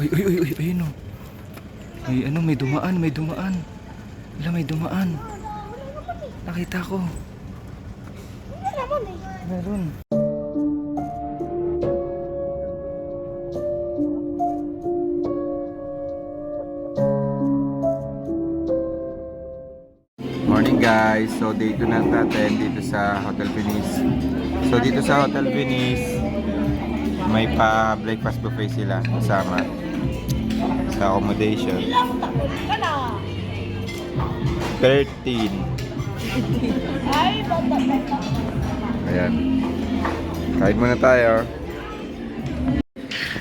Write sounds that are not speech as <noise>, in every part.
Uy, uy, uy, uy, ayun oh. May ano, may dumaan, may dumaan. Wala, may dumaan. Nakita ko. Naman eh. Meron. Morning guys. So dito na natin dito sa Hotel Venice. So dito sa Hotel Venice may pa breakfast buffet sila kasama sa accommodation. Ilang taon ka na? 13. Ay, bata bata. Ayan. Kain muna tayo.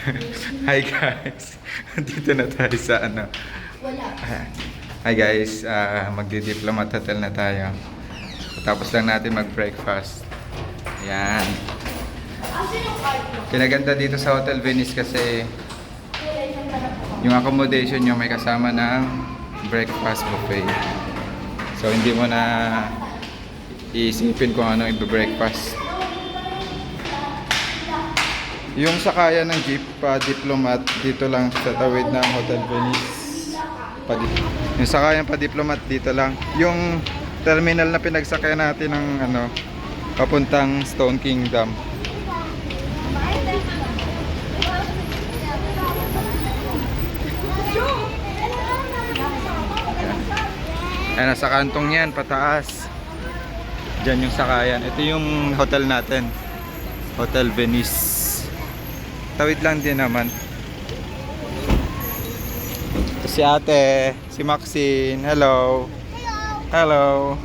<laughs> Hi guys. Dito na tayo sa ano. Hi guys. Ah, magdi-diplomat hotel na tayo. Tapos lang natin mag-breakfast. Ayan. Kinaganda dito sa Hotel Venice kasi yung accommodation nyo may kasama ng breakfast buffet. So hindi mo na iisipin kung ano i-breakfast. Yung sakayan ng jeep pa diplomat dito lang sa tawid ng Hotel Venice. Pa yung sakayan pa diplomat dito lang. Yung terminal na pinagsakyan natin ng ano papuntang Stone Kingdom. Ayan, nasa kantong yan, pataas. Diyan yung sakayan. Ito yung hotel natin. Hotel Venice. Tawid lang din naman. Ito si ate, si Maxine. Hello. Hello.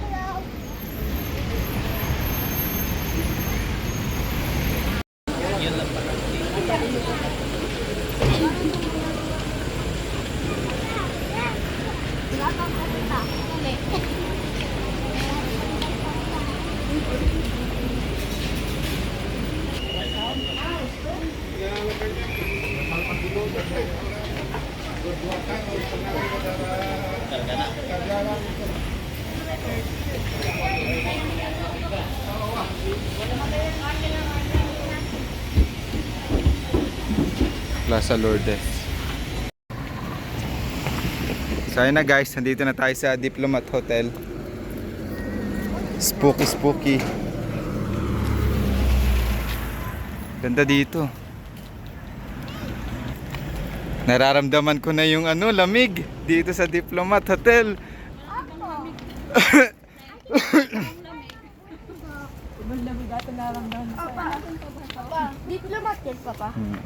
Plaza Lourdes. So ayun na guys, nandito na tayo sa Diplomat Hotel. Spooky spooky. Ganda dito. Nararamdaman ko na yung ano, lamig dito sa Diplomat Hotel. Diplomat yan, Papa. Hmm.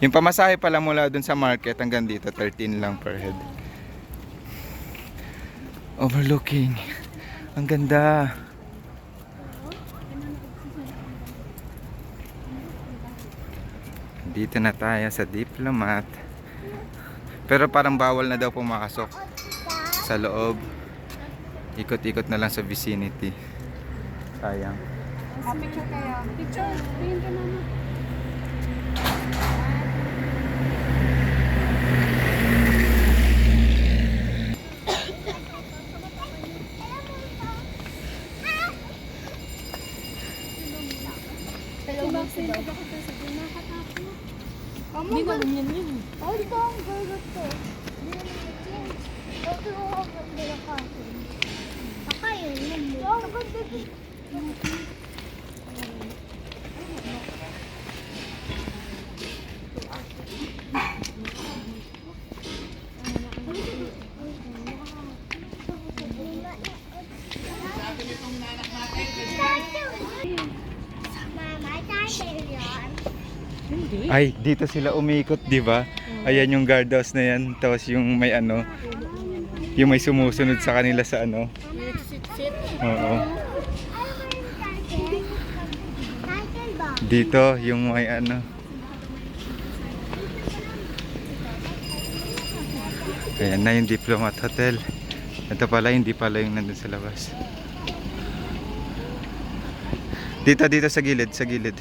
Yung pamasahe pala mula dun sa market hanggang dito, 13 lang per head. Overlooking. Ang ganda. Dito na tayo sa Diplomat. Pero parang bawal na daw pumakasok sa loob. Ikot-ikot na lang sa vicinity. Sayang. Picture kayo. Picture. Tingin ka naman. Hindi na ganyan yun. Ay, ito ang girl ko. Hindi na change. Ito yung ang ganda ka. Baka yun yun. Ito ang ganda Mama, tayo yun. Ay, dito sila umikot, di ba? Ayan yung guardhouse na yan. Tapos yung may ano, yung may sumusunod sa kanila sa ano. Oo. Dito, yung may ano. Ayan na yung Diplomat Hotel. Ito pala, hindi pala yung nandun sa labas. Dito, dito sa gilid, sa gilid.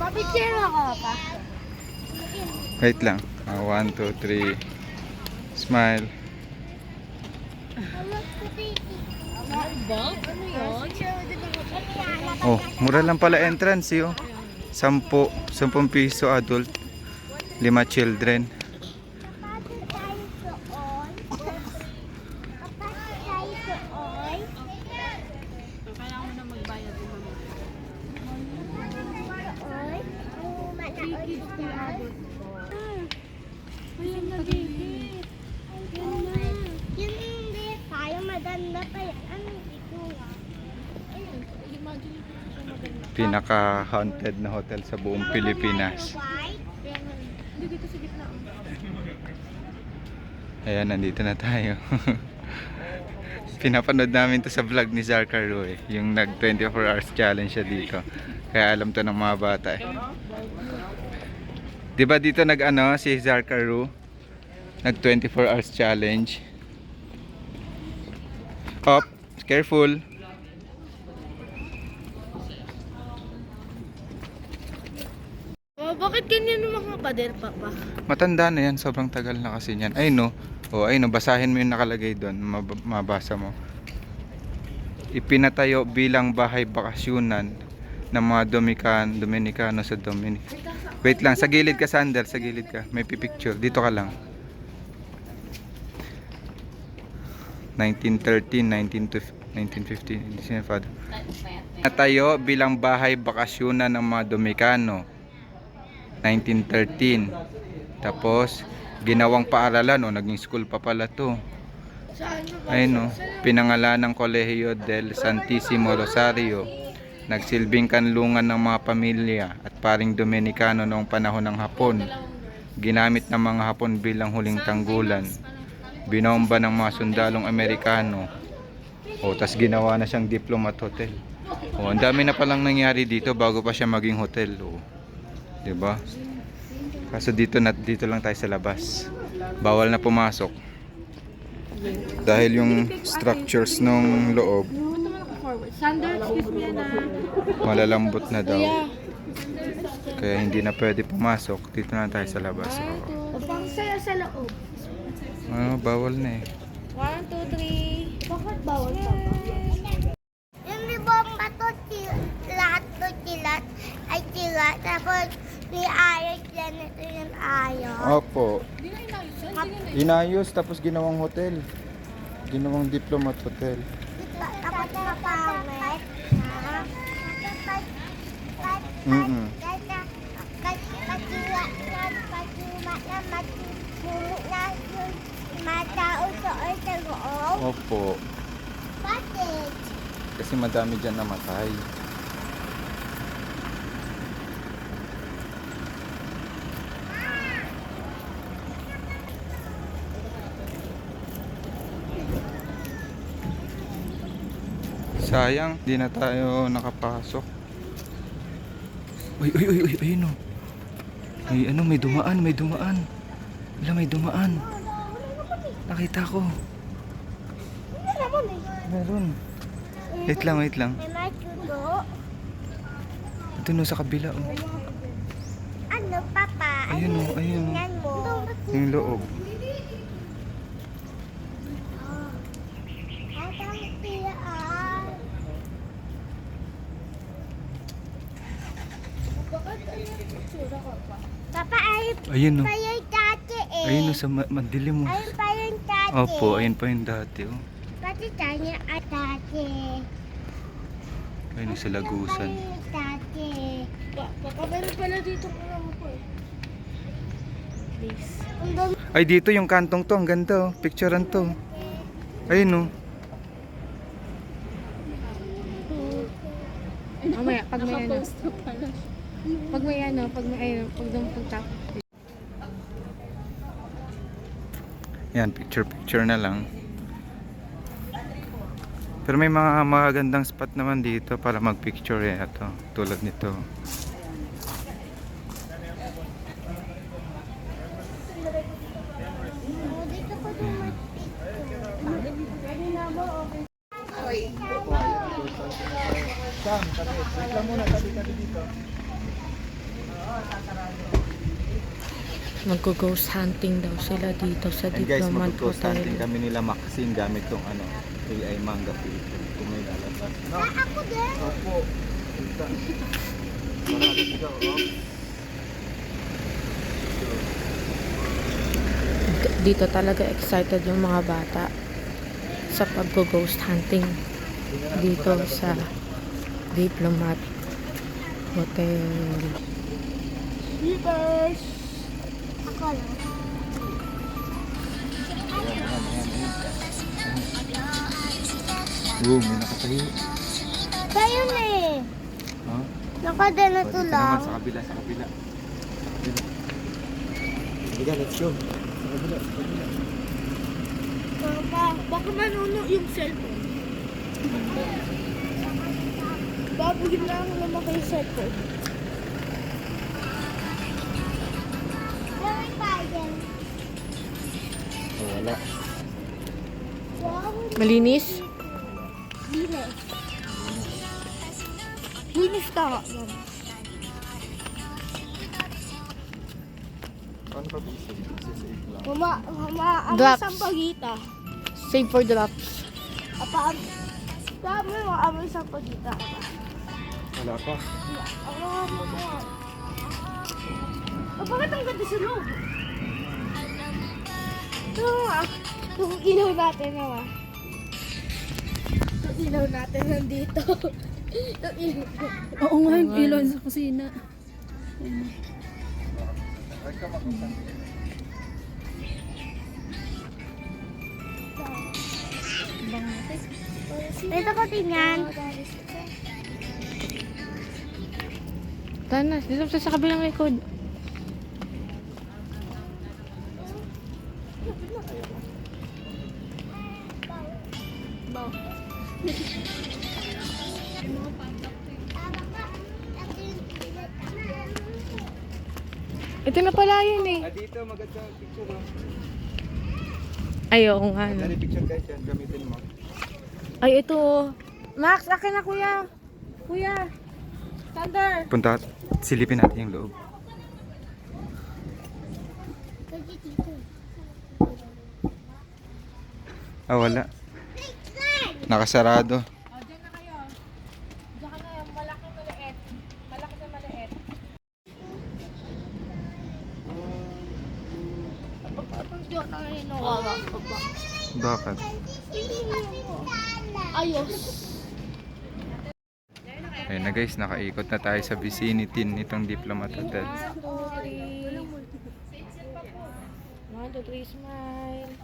Papicture ako pa. Wait lang. Ah, one, two, three. Smile. Oh, mura lang pala entrance eh, oh. Sampo, sampung piso adult. Lima children. Kapatid tayo doon. Kapatid tayo doon. Kailangan mo na magbayad din mamaya. Doon. Ang manaod dyan. Ayun na, baby. Yun na. Yun hindi tayo maganda pa yan. Ano ito nga? Ayun. Imagine ko siya maganda. Pinaka-haunted na hotel sa buong Pilipinas. Ayan, nandito na tayo. <laughs> Pinapanood namin to sa vlog ni Zarkaro eh. Yung nag 24 hours challenge siya dito. Kaya alam to ng mga bata eh. Di ba dito nag ano si Zarkaro? Nag 24 hours challenge. Up, careful. Bakit ganyan yung mga pader, Papa? Matanda na yan, sobrang tagal na kasi niyan. Ay no. O ay no, basahin mo yung nakalagay doon, mab- mabasa mo. Ipinatayo bilang bahay bakasyunan ng mga Dominican, Dominicano sa Dominic. Wait lang, sa gilid ka Sander, sa gilid ka. May pipicture. Dito ka lang. 1913, 1915, hindi sinafado. Natayo bilang bahay bakasyunan ng mga Dominican 1913. Tapos, ginawang paaralan, o naging school pa pala to. Ayun no, pinangalan ng Colegio del Santissimo Rosario. Nagsilbing kanlungan ng mga pamilya at paring Dominikano noong panahon ng Hapon. Ginamit ng mga Hapon bilang huling tanggulan. Binomba ng mga sundalong Amerikano. O, tas ginawa na siyang diplomat hotel. O, ang dami na palang nangyari dito bago pa siya maging hotel. O, 'di ba? Kaso dito na dito lang tayo sa labas. Bawal na pumasok. Dahil yung structures ng loob malalambot na daw. Kaya hindi na pwede pumasok. Dito na tayo sa labas. Oo. Upang saya sa loob. Ah, bawal na eh. One, two, three. Bakit bawal pa ba? Yung may bomba to, til- lahat to tilat ay tilat. Tapos may ayos yan. Ito yung ayos. Opo. Hindi na inayos yan. Na Inayos tapos ginawang hotel. Ginawang diplomat hotel. Tapos sa sa loob. Opo. Bakit? Kasi madami dyan namatay. Sayang, di na tayo nakapasok. Uy, uy, uy, uy, ayun o. May ano, may dumaan, may dumaan. Wala, may dumaan. Nakita ko. Meron. Wait lang, wait lang. May matuto. Doon o, sa kabila oh. Ano, papa? Ayun o, ayun o. Yung loob. Papa, ayun Ayun o. pa yung dati eh. Ayun o, sa ma- madilim mo. Ayun pa yung dati. Opo, ayun pa yung dati oh. Pati tanya at dati. Ayun sa Ayun pa lagusan. yung dati. Baka meron pala dito ano po eh. Please. Ay, dito yung kantong to. Ang ganda oh. Picturean to. Ayun oh. Mamaya, pag may ano. Pag may ano, pag may ano, pag doon punta. Yan, picture-picture na lang. Pero may mga magagandang spot naman dito para mag-picture eh. Ito, tulad nito. Dito ko naman Sam, tabi. Wait lang muna, tabi-tabi dito. Mag-ghost hunting daw sila dito sa And guys, Diplomat mag-ghost Hotel. hunting kami nila Maxine gamit tong ano, AI manga filter. Ah, ako din. Opo. Punta. Marami siya, oh. Dito talaga excited yung mga bata sa pag-ghost hunting dito sa Diplomat Hotel. Slippers. Ako lang. Oo, may nakatayo. Tayo na eh. Ha? Nakadala to lang. sa kabila, sa kabila. Sige, let's go. Sa kabila, sa kabila. Papa, baka manuno yung cellphone. Babugin na ako lumaki yung cellphone. Oh, wala. Malinis? Linis. Linis. Paano pa ba lang. Mama, mama, ang Drops. isang pagita. Save for drops. Apa, dami mo, ang isang pagita. Wala pa. Ako mo mo. Oh, bakit ang ganda sa loob? Ito nga, yung ilaw natin naman. Yung ilaw natin nandito. yung ilaw. Oo nga, yung ilaw sa kusina. Ito ko tingnan. Tana, dito sa sa kabilang likod. Ito na pala yun eh. Ah, dito, maganda picture. oh. Ay, oo nga. no. Picture guys yan, gamitin mo. Ay, ito. oh. Max, akin na kuya. Kuya. Thunder. Punta, silipin natin yung loob. Ah, wala. Nakasarado. O, dyan na kayo. Diyan ka na yung malaki maliit. Malaki na maliit. Bakit? Ayos. Ayun na guys, nakaikot na tayo sa vicinity nitong Diplomat Hotel. One, two, three. One, two, three, smile.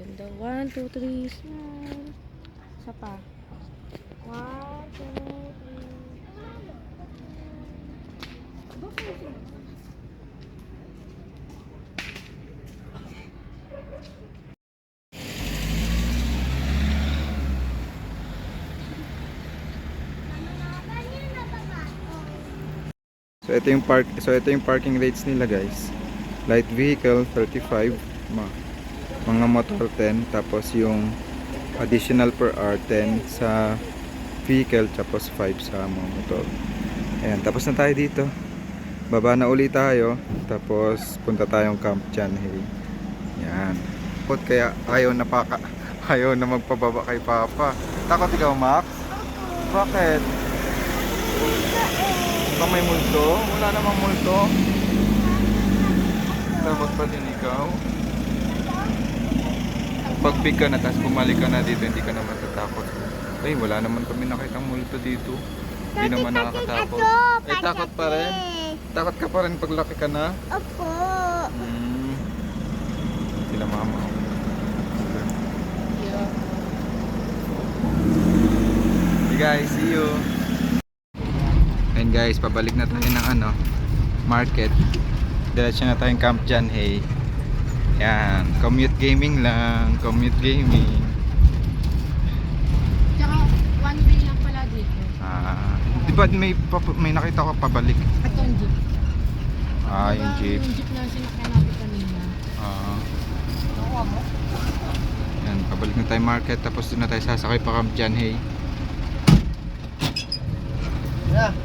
Ganda. One, two, three, smile. Isa pa. One, two, three. So ito yung park so ito yung parking rates nila guys. Light vehicle 35, ma mga motor 10 tapos yung additional per hour 10 sa vehicle tapos 5 sa mga motor. Ayan, tapos na tayo dito. Baba na uli tayo tapos punta tayong Camp Chanhae. Yan. Takot kaya ayaw na paka <laughs> ayaw na magpababa kay Papa. Takot ikaw, Max? Bakit? Baka may multo? Wala namang multo. Takot pa din ikaw. Pag big ka na, tapos bumalik ka na dito, hindi ka na matatakot. Ay, wala naman kami nakitang multo dito. Hindi naman nakakatakot. Ay, takot pa rin. Takot ka pa rin pag laki ka na. Opo. Hmm. Sila mama. Hey guys, see you. Guys, pabalik na tayo ng ano, market. Diretso na tayong Camp John Hay. Yan, commute gaming lang, commute gaming. Tsaka, one way lang pala dito. Ah, di ba may, may nakita ko pabalik? Ito yung jeep. Ah, yung Diba, jeep. Yung jeep na sinakyan natin kanina. Ah. Yan, pabalik na tayo market tapos doon na tayo sasakay pa Camp John Hay. Yeah.